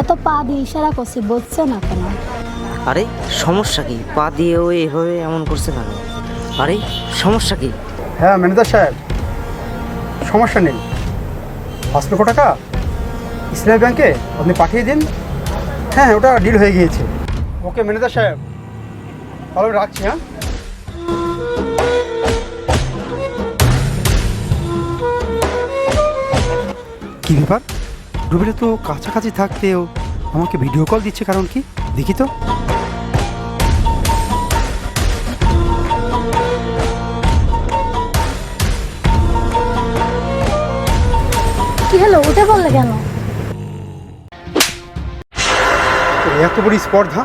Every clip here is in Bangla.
এত পা দিয়ে ইশারা করছি বুঝছে না কেন? আরে সমস্যা কি? পা দিয়ে ও এভাবে এমন করছে কেন? আরে সমস্যা কি? হ্যাঁ ম্যানেজার সাহেব। সমস্যা নেই। পাঁচ লক্ষ টাকা? ইসলামী ব্যাংকে আপনি পাঠিয়ে দিন। হ্যাঁ ওটা ডিল হয়ে গিয়েছে। ওকে ম্যানেজার সাহেব। তাহলে আমি রাখছি হ্যাঁ? কি ব্যাপার? রুবেলে তো কাছাকাছি থাকতেও আমাকে ভিডিও কল দিচ্ছে কারণ কি? দেখি তো। কি হলো? উঠে পড়লে কেন? এত বড় স্পর্ধা?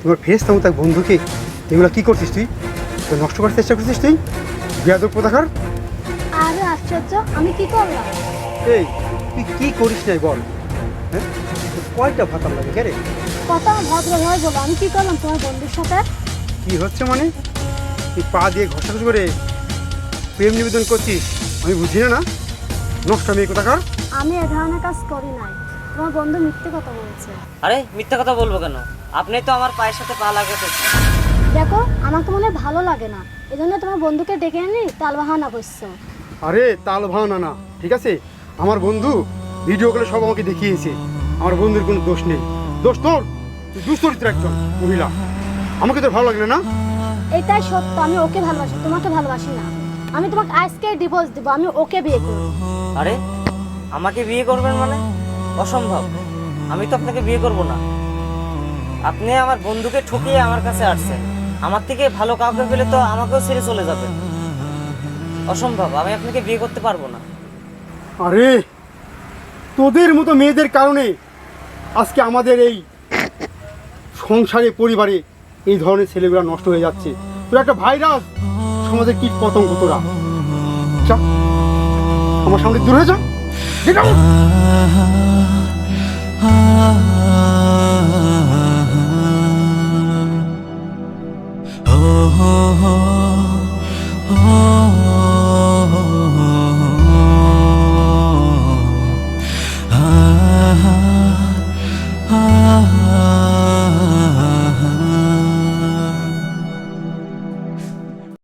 তোমার ফেস তেমন তার বন্ধুকে এগুলো কি করছিস তুই? তো নষ্ট করার চেষ্টা করছিস তুই? বেয়াদব কোথাকার? আরে আশ্চর্য আমি কি করলাম? এই তুই কি করিস নাই বল? হ্যাঁ? তোর কয়টা ভাতার লাগে কে রে? কত ভদ্রভাবে বলো আমি কি করলাম তোমার বন্ধুর সাথে? কি হচ্ছে মানে? তুই পা দিয়ে ঘষাঘষি করে প্রেম নিবেদন করছিস? আমি বুঝি না না? নষ্ট মেয়ে কোথাকার? আমি এ ধরনের কাজ করি নাই। তোমার বন্ধু মিথ্যে কথা বলছে। আরে মিথ্যা কথা বলব কেন? আপনি তো আমার পায়ের সাথে পা লাগাতেছেন দেখো আমাকে মনে হয় ভালো লাগে না। এই জন্য তোমার বন্ধুকে ডেকে এনে তাল বাহানা করছ। আরে তাল ভাও না না ঠিক আছে? আমার বন্ধু ভিডিও করে সব আমাকে দেখিয়েছে। আমার বন্ধুর কোনো দোষ নেই। দোষ তোর? তুই দুশ্চরিত্র একজন মহিলা। আমাকে তোর ভালো লাগে না? না এটাই সত্য আমি ওকে ভালোবাসি তোমাকে ভালোবাসি না। আমি তোমাকে আজকে ডিভোর্স দিব আমি ওকে বিয়ে করব। আরে আমাকে বিয়ে করবেন মানে? অসম্ভব। আমি তো আপনাকে বিয়ে করব না। আপনি আমার বন্ধুকে ঠকিয়ে আমার কাছে আসছেন। আমার থেকে ভালো কাউকে পেলে তো আমাকেও ছেড়ে চলে যাবে অসম্ভব আমি আপনাকে বিয়ে করতে পারব না। আরে তোদের মতো মেয়েদের কারণে আজকে আমাদের এই সংসারে পরিবারে এই ধরনের ছেলেগুলা নষ্ট হয়ে যাচ্ছে তোরা একটা ভাইরাস সমাজের কীট পতঙ্গ তোরা আমার সামনে দূরে যা Oh, oh, oh, oh.